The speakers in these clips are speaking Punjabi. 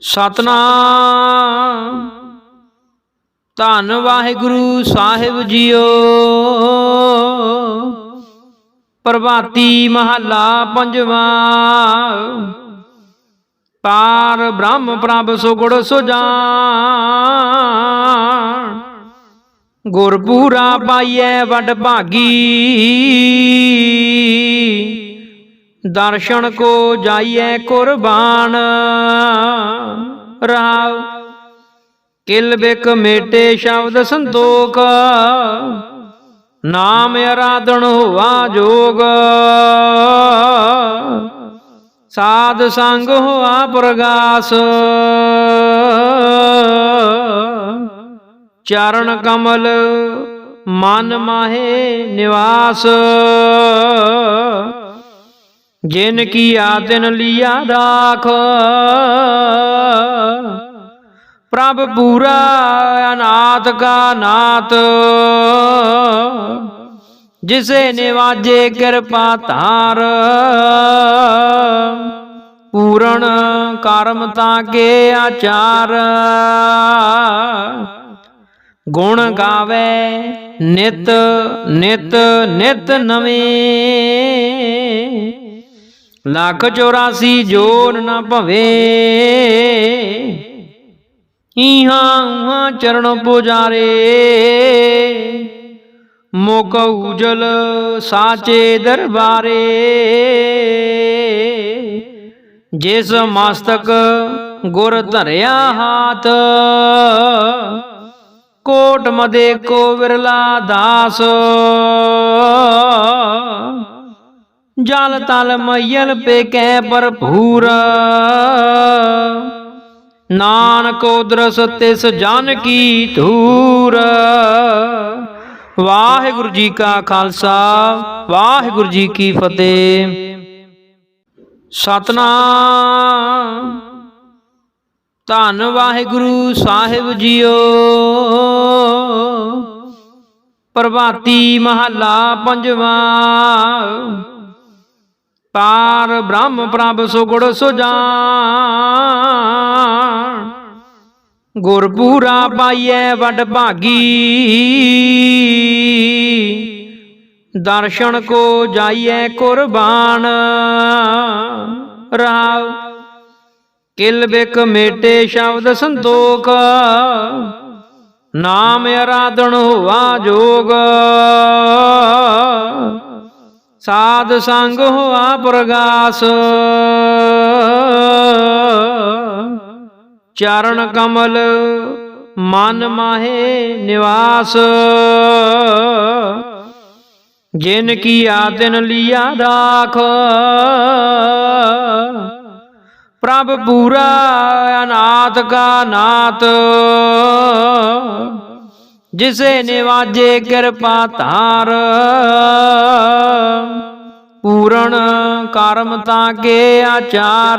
ਸਤਨਾਮ। ਧੰਨ ਵਾਹਿਗੁਰੂ ਸਾਹਿਬ ਜੀਓ। ਪ੍ਰਭਾਤੀ ਮਹੱਲਾ ਪੰਜਵਾਂ। ਪਾਰ ਬ੍ਰਹਮ ਪ੍ਰਭ ਸੁਗੁੜ ਸੁਜਾਨ। ਗੁਰਪੂਰਾ ਪਾਈਐ ਵੱਡ ਭਾਗੀ। ਦਰਸ਼ਨ ਕੋ ਜਾਈਐ ਕੁਰਬਾਨ। ਰਾਵ, ਕਿਲ ਬਿਕ ਮੇਟੇ ਸ਼ਬਦ ਸੰਤੋਖ। ਨਾਮ ਅਰਾਧਨ ਹੋਵਾ ਜੋਗ। ਸਾਧ ਸੰਗ ਹੋਆ ਪ੍ਰਗਾਸ। ਚਰਨ ਕਮਲ ਮਨ ਮਾਹੇ ਨਿਵਾਸ। ਜਿਨ ਕੀ ਆਤਨ ਲਿਆ ਰਾਖ ਪ੍ਰਭ ਪੂਰਾ ਅਨਾਥ ਕਾ ਨਾਥ। ਜਿਸੇ ਨਿਵਾਜੇ ਕਿਰਪਾ ਧਾਰ। ਪੂਰਨ ਕਰਮ ਤਾਂ ਕੇ ਆਚਾਰ। ਗੁਣ ਗਾਵੇ ਨਿਤ ਨਿਤ ਨਿਤ ਨਵੇਂ। ਲੱਖ 84 ਜੋਨ ਨਾ ਭਵੇ। ਇਹਾਂ ਚਰਨ ਪੁਜਾਰੇ। ਮੁਖ ਉਜਲ ਸਾਚੇ ਦਰਬਾਰੇ। ਜਿਸ ਮਸਤਕ ਗੁਰ ਧਰਿਆ ਹਾਥ ਕੋਟ ਮਦੇ ਕੋ ਵਿਰਲਾ ਦਾਸ। ਜਲ ਤਲ ਮਈਲ ਪੇ ਕੈ ਭਰਪੂਰ। ਨਾਨਕ ਉਦਰਸ ਤਿਸ ਜਨ ਕੀ ਧੂਰ। ਵਾਹਿਗੁਰੂ ਜੀ ਕਾ ਖਾਲਸਾ, ਵਾਹਿਗੁਰੂ ਜੀ ਕੀ ਫਤਿਹ। ਸਤਨਾਮ। ਧੰਨ ਵਾਹਿਗੁਰੂ ਸਾਹਿਬ ਜੀਓ। ਪ੍ਰਭਾਤੀ ਮਹੱਲਾ ਪੰਜਵਾਂ। ਪਾਰ ਬ੍ਰਹਮ ਪ੍ਰਭ ਸੁਗੜ ਸੁਜਾਨ। ਗੁਰਪੂਰਾ ਪਾਈਐ ਵੱਡ ਭਾਗੀ। ਦਰਸ਼ਨ ਕੋ ਜਾਈਐ ਕੁਰਬਾਨ। ਰਾਵ, ਕਿਲ ਬਿਕ ਮੇਟੇ ਸ਼ਬਦ ਸੰਤੋਖ। ਨਾਮ ਅਰਾਧਨ ਹੋਵਾ ਜੋਗ। ਸਾਧ ਸੰਗ ਹੋਆ ਪ੍ਰਗਾਸ। ਚਰਨ ਕਮਲ ਮਨ ਮਾਹੇ ਨਿਵਾਸ। ਜਿਨ ਕੀ ਆਤਨ ਲਿਆ ਰਾਖ ਪ੍ਰਭ ਪੂਰਾ ਅਨਾਥ ਕਾ ਨਾਥ। ਜਿਸੇ ਨਿਵਾਜੇ ਕਿਰਪਾ ਧਾਰ। ਪੂਰਨ ਕਰਮ ਤਾਂ ਕੇ ਆਚਾਰ।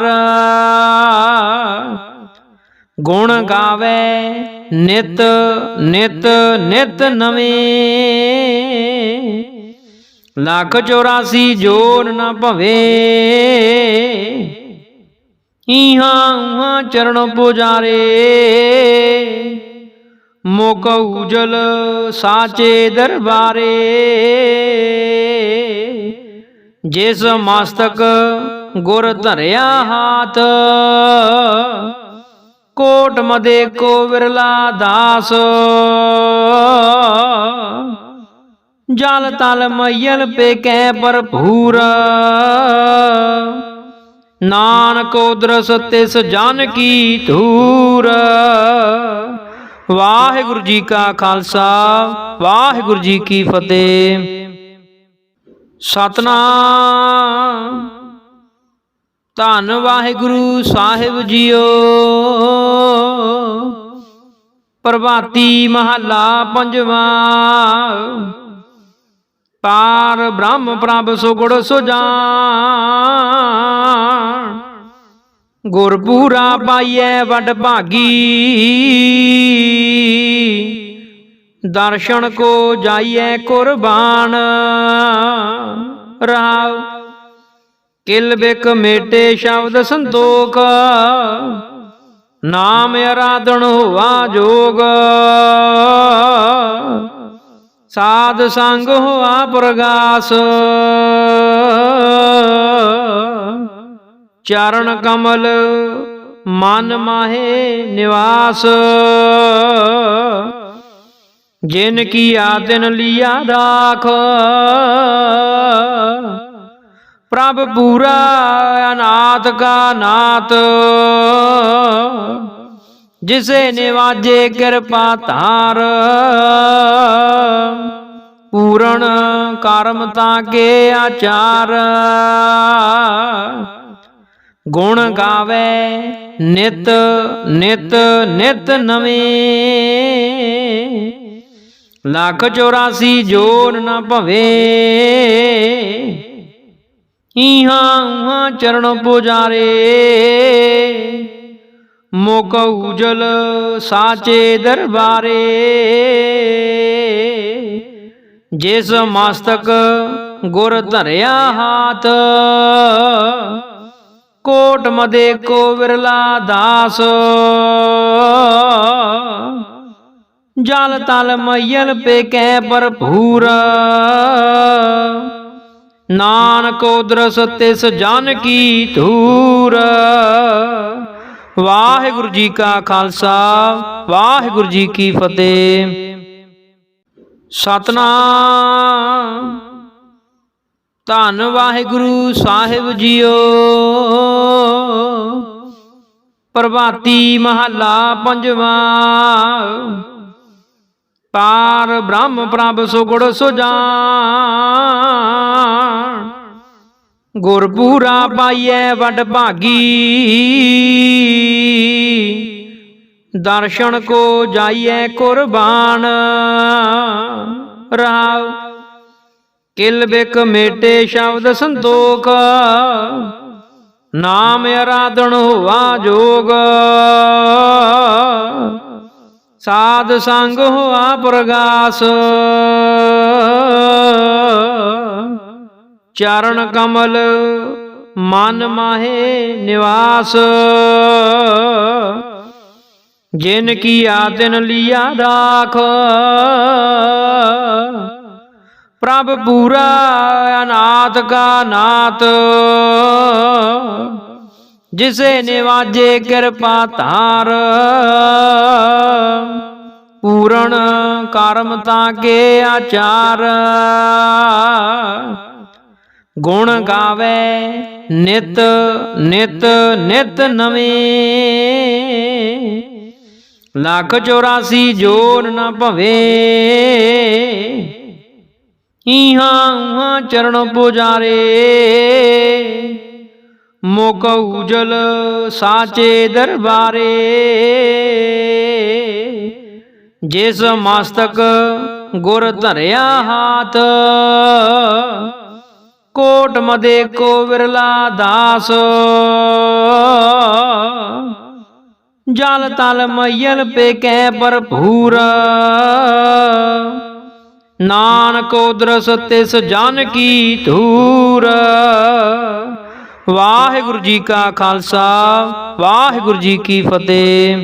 ਗੁਣ ਗਾਵੇ ਨਿਤ ਨਿਤ ਨਿਤ ਨਵੇਂ। ਲੱਖ 84 ਜੋਨ ਨਾ ਭਵੇ। ਇਹਾਂ ਚਰਨ ਪੁਜਾਰੇ। ਮੁਖ ਉਜਲ ਸਾਚੇ ਦਰਬਾਰੇ। ਜਿਸ ਮਸਤਕ ਗੁਰ ਧਰਿਆ ਹਾਥ, ਕੋਟ ਮਦੇ ਕੋ ਵਿਰਲਾ ਦਾਸ। ਜਲ ਤਲ ਮਈਲ ਪੇ ਕੈ ਭਰਪੂਰ। ਨਾਨਕ ਉਦਰਸ ਤਿਸ ਜਨ ਕੀ ਧੂਰ। ਵਾਹਿਗੁਰੂ ਜੀ ਕਾ ਖਾਲਸਾ, ਵਾਹਿਗੁਰੂ ਜੀ ਕੀ ਫਤਿਹ। ਸਤਨਾਮ। ਧੰਨ ਵਾਹਿਗੁਰੂ ਸਾਹਿਬ ਜੀਓ। ਪ੍ਰਭਾਤੀ ਮਹੱਲਾ ਪੰਜਵਾਂ। ਪਾਰ ਬ੍ਰਹਮ ਪ੍ਰਭ ਸੁਗੜ ਸੁਜਾਨ। ਗੁਰਪੂਰਾ ਪਾਈਐ ਵੱਡ ਭਾਗੀ। ਦਰਸ਼ਨ ਕੋ ਜਾਈਐ ਕੁਰਬਾਨ। ਰਾਵ, ਕਿਲ ਬਿਕ ਮੇਟੇ ਸ਼ਬਦ ਸੰਤੋਖ। ਨਾਮ ਅਰਾਧਨ ਹੋਵਾ ਜੋਗ। ਸਾਧ ਸੰਗ ਹੋਆ ਪ੍ਰਗਾਸ। ਚਰਨ ਕਮਲ ਮਨ ਮਾਹੇ ਨਿਵਾਸ। ਜਿਨ ਕੀ ਆਦਿਨ ਲਿਆ ਰਾਖ। ਪ੍ਰਭ ਪੂਰਾ ਅਨਾਥ ਕਾ ਨਾਥ। ਜਿਸੇ ਨਿਵਾਜੇ ਕਿਰਪਾ ਧਾਰ। ਪੂਰਨ ਕਰਮ ਤਾਂ ਕੇ ਆਚਾਰ। ਗੁਣ ਗਾਵੇ ਨਿਤ ਨਿਤ ਨਿਤ ਨਵੇਂ। ਲੱਖ 84 ਜੋਨ ਨਾ ਭਵੇ। ਇਹਾਂ ਚਰਨ ਪੁਜਾਰੇ। ਮੁਕ ਉਜਲ ਸਾਚੇ ਦਰਬਾਰੇ। ਜਿਸ ਮਸਤਕ ਗੁਰ ਧਰਿਆ ਹਾਥ ਕੋਟ ਮਦੇ ਕੋ ਵਿਰਲਾ ਦਾਸ। ਜਲ ਤਲ ਮਈਲ ਪੇ ਕੈ ਭਰਪੂਰ। ਨਾਨਕ ਉਦਰਸ ਤਿਸ ਜਨ ਕੀ ਧੂਰ। ਵਾਹਿਗੁਰੂ ਜੀ ਕਾ ਖਾਲਸਾ, ਵਾਹਿਗੁਰੂ ਜੀ ਕੀ ਫਤਿਹ। ਸਤਨਾਮ। ਧੰਨ ਵਾਹਿਗੁਰੂ ਸਾਹਿਬ ਜੀਓ। ਪ੍ਰਭਾਤੀ ਮਹੱਲਾ ਪੰਜਵਾਂ। ਪਾਰ ਬ੍ਰਹਮ ਪ੍ਰਭ ਸੁਗੜ ਸੁਜਾਨ। ਗੁਰਪੂਰਾ ਪਾਈਐ ਵਡ ਭਾਗੀ। ਦਰਸ਼ਨ ਕੋ ਜਾਈਐ ਕੁਰਬਾਨ। ਰਾਵ ਕਿਲ ਬਿਕ ਮੇਟੇ ਸ਼ਬਦ ਸੰਤੋਖ, ਨਾਮ ਅਰਾਧਣ ਹੋਵਾ ਜੋਗ। ਸਾਧ ਸੰਗ ਹੋਆ ਪ੍ਰਗਾਸ। ਚਰਨ ਕਮਲ ਮਨ ਮਾਹੇ ਨਿਵਾਸ। ਜਿਨ ਕੀ ਆਦਿਨ ਲਿਆ ਰਾਖ ਪ੍ਰਭ ਪੂਰਾ ਅਨਾਥ ਕਾ ਨਾਥ। ਜਿਸੇ ਨਿਵਾਜੇ ਕਿਰਪਾ ਧਾਰ। ਪੂਰਨ ਕਰਮ ਤਾਂ ਕੇ ਆਚਾਰ। ਗੁਣ ਗਾਵੇ ਨਿਤ ਨਿਤ ਨਿਤ ਨਵੇਂ। ਲੱਖ 84 ਜੋਨ ਨਾ ਭਵੇ। ਇਹਾਂ ਉਹਾਂ ਚਰਨ ਪੁਜਾਰੇ। ਮੁਕ ਉਜਲ ਸਾਚੇ ਦਰਬਾਰੇ। ਜਿਸ ਮਸਤਕ ਗੁਰ ਧਰਿਆ ਹਾਥ, ਕੋਟ ਮਦੇ ਕੋ ਵਿਰਲਾ ਦਾਸ। ਜਲ ਤਲ ਮਈਲ ਪੇ ਕੈ ਭਰਪੂਰ। ਨਾਨਕ ਉਦਰਸ ਤਿਸ ਜਨ ਕੀ ਧੂਰ। ਵਾਹਿਗੁਰੂ ਜੀ ਕਾ ਖਾਲਸਾ ਵਾਹਿਗੁਰੂ ਜੀ ਕੀ ਫਤਿਹ।